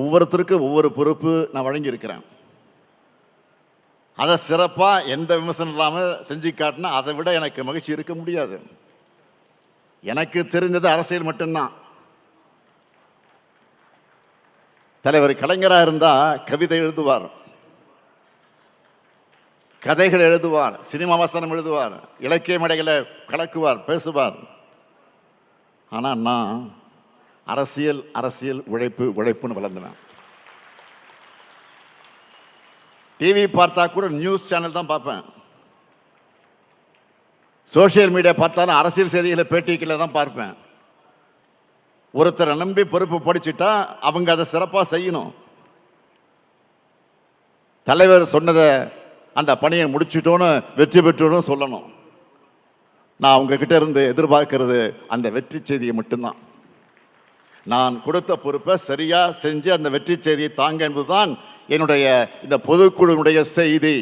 ஒவ்வொருத்தருக்கும் ஒவ்வொரு பொறுப்பு நான் வழங்கியிருக்கிறேன். அதை சிறப்பாக எந்த விமர்சனம் இல்லாமல் செஞ்சு காட்டினா அதை விட எனக்கு மகிழ்ச்சி இருக்க முடியாது. எனக்கு தெரிஞ்சது அரசியல் மட்டும்தான். தலைவர் கலைஞராக இருந்தால் கவிதை எழுதுவார். கதைகள் எழுதுவார் சினிமா வசனம் எழுதுவார் இலக்கிய மேடைகளை கலக்குவார் பேசுவார். ஆனால் நான் அரசியல் அரசியல் உழைப்பு உழைப்புன்னு வளர்ந்தேன் டிவி பார்த்தா கூட நியூஸ் சேனல் தான் பார்ப்பேன். சோஷியல் மீடியா பார்த்தாலும் அரசியல் செய்திகளை பேட்டிகளை தான் பார்ப்பேன். ஒருத்தரை நம்பி பொறுப்பு படிச்சுட்டா அவங்க அதை சிறப்பாக செய்யணும். தலைவர் சொன்னதை அந்த பணியை முடிச்சிட்டோன்னு வெற்றி பெற்றோன்னு சொல்லணும். நான் உங்ககிட்ட இருந்து எதிர்பார்க்கறது அந்த வெற்றி செய்தியை மட்டும்தான். நான் கொடுத்த பொறுப்பை சரியாக செஞ்சு அந்த வெற்றி செய்தியை தாங்க என்பதுதான் என்னுடைய இந்த பொதுக்குழுவினுடைய செய்தி.